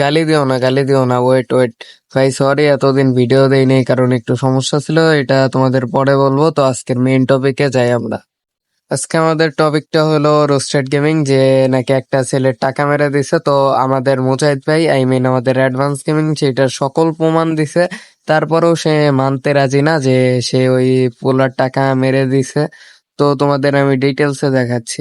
গালি দিও না, গালি দিও না ওয়েট ওয়েট ভাই সরি এতদিন ভিডিও দেই নাই কারণ একটু সমস্যা ছিল, এটা তোমাদের পরে বলব। তো আজকের মেইন টপিকে যাই আমরা। আজকে আমাদের টপিকটা হলো রোস্টেড গেমিং যে নাকি একটা ছেলের টাকা মেরে দিছে। তো আমাদের মুজাহিদ ভাই আই মিন আমাদের অ্যাডভান্স গেমিং সেটার সকল প্রমাণ দিছে। তারপরেও সে মানতে রাজি না যে সে ওই পোলার টাকা মেরে দিছে। তো তোমাদের আমি ডিটেলসে দেখাচ্ছি।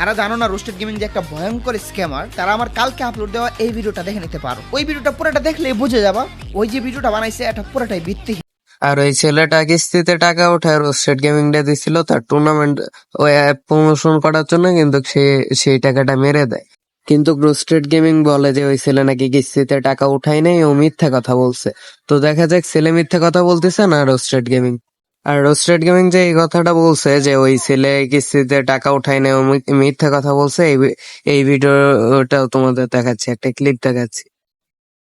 যারা জানো না রোস্টেড গেমিং যে একটা ভয়ঙ্কর স্ক্যামার তারা আমার কালকে আপলোড দেওয়া এই ভিডিওটা দেখে নিতে পারো। ওই ভিডিওটা পুরোটা দেখলে বুঝে যাবা, ওই যে ভিডিওটা বানাইছে, এটা পুরোটাই ভিত্তি আর ওই ছেলেটা কিস্তিতে টাকা উঠায় রোস্টেড গেমিং ডে দিছিল, তার টুর্নামেন্ট ওই অ্যাপ প্রমোশন করার জন্য কিন্তু সে, সেই টাকাটা মেরে দেয়। কিন্তু রোস্টেড গেমিং বলে যে ওই ছেলে নাকি কিস্তিতে টাকা উঠায় নাই, ও মিথ্যা কথা বলছে। তো দেখা যাক, ছেলে মিথ্যা কথা বলতেছে না রোস্টেড গেমিং আর রোস্টেড গেমিং যে এই কথাটা বলছে যে ওই ছেলে কিস্তিতে টাকা উঠায় নাই মিথ্যা কথা বলছে এই ভিডিওটাও তোমাদের দেখাচ্ছি একটা ক্লিপ দেখাচ্ছি।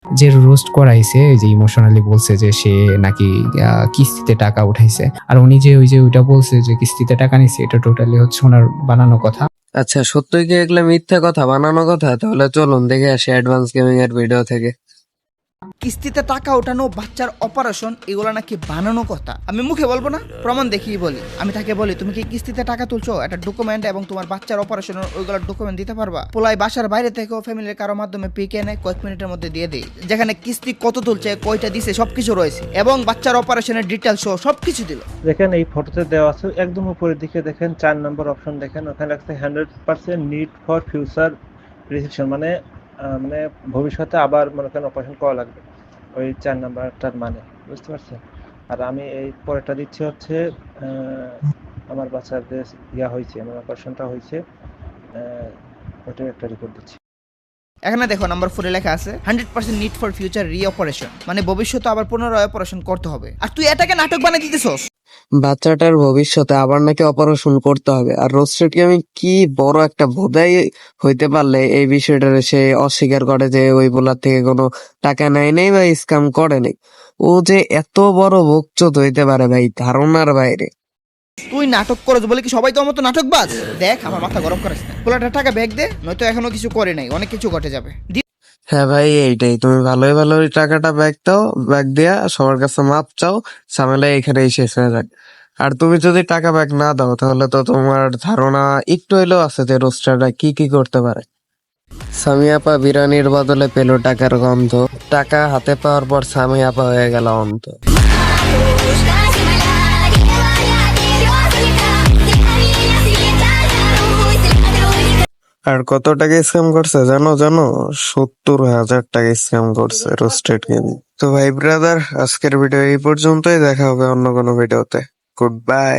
যে রোস্ট করাইছে যে ইমোশনালি বলছে যে সে নাকি কিস্তিতে টাকা উঠাইছে। আর উনি যে ওই যে ওইটা বলছে যে কিস্তিতে টাকা নিছে এটা টোটালি হচ্ছে ওনার বানানো কথা। আচ্ছা সত্যই কি এগুলো মিথ্যা কথা বানানো কথা? তাহলে চলুন দেখে আসি অ্যাডভান্স গেমিং এর ভিডিও থেকে। কিস্তিতে টাকা ওঠানো, বাচ্চার অপারেশন এগুলো নাকি বানানো কথা। আমি মুখে বলব না, প্রমাণ দেখিয়ে বলি। আমি তাকে বলি, তুমি কি কিস্তিতে টাকা তুলছো? একটা ডকুমেন্ট এবং তোমার বাচ্চার অপারেশনের ওইগুলো ডকুমেন্ট দিতে পারবা? পোলাই বাসার বাইরে থেকেও ফ্যামিলির কারও মাধ্যমে পিকে এনে কয়েক মিনিটের মধ্যে দিয়ে দেয় যেখানে কিস্তি কত তুলছে, কয়টা দিছে, সবকিছু রয়েছে। এবং বাচ্চার অপারেশনের ডিটেলস সহ সবকিছু দিল। দেখেন, এই ফটোতে দেওয়া আছে, একদম উপরের দিকে দেখেন, চার নম্বর অপশন দেখেন, ওখানে আছে hundred percent need for future reception মানে মানে ভবিষ্যতে আবার মনে করেন অপারেশন করা লাগবে। ওই চার নাম্বারটার মানে বুঝতে পারছেন? আর আমি এই পরেরটা দিচ্ছি হচ্ছে আমার বাচ্চাদের ইয়া হয়েছে আমার অপারেশনটা হয়েছে ওটার একটা রিপোর্ট দিচ্ছি। এখানে দেখো নাম্বার ফোরে লেখা আছে hundred percent need for future reoperation মানে ভবিষ্যতে আবার পুনরায় অপারেশন করতে হবে। আর তুই এটাকে নাটক বানিয়ে দিতেছস? বাচ্চাটার ভবিষ্যতে আবার নাকি অপারেশন করতে হবে। আর রোস্টেড গেমিং কি বড় একটা বোধাই হইতে পারলে এই বিষয়টা সে অস্বীকার করে যে ওই বোলার থেকে কোনো টাকা নেয় নেই বা স্ক্যাম করে নেই? ও যে এত বড় বকচোদ হইতে পারে ভাই, ধারণার বাইরে। তুই নাটক করছ বলে কি সবাই তো আমার তো নাটক বাজ দেখ, আমার মাথা গরম করিস না। টাকা ব্যাগ দে, নয়তো এখনও কিছু করে নাই, অনেক কিছু ঘটে যাবে। হ্যাঁ ভাই, এইটাই। তুমি ভালোই ভালো টাকাটা ব্যাগ দাও, ব্যাগ দিয়া সবার কাছে মাপ চাও, ঝামেলা এখানেই শেষ হয়ে যাক। আর তুমি যদি টাকা ব্যাগ না দাও, তাহলে তো তোমার ধারণা একটু হইলেও আছে যে রোস্টাররা কি কি করতে পারে। সামিয়াপা বিরানির বদলে পেল টাকার গন্ধ। টাকা হাতে পাওয়ার পর সামিয়াপা হয়ে গেল অন্ত। আর কত টাকা স্ক্যাম করছে? জানো জানো, সত্তর হাজার টাকা স্ক্যাম করছে রোস্টেড গেমিং তো ভাই ব্রাদার আজকের ভিডিও এই পর্যন্তই। দেখা হবে অন্য কোনো ভিডিওতে গুড বাই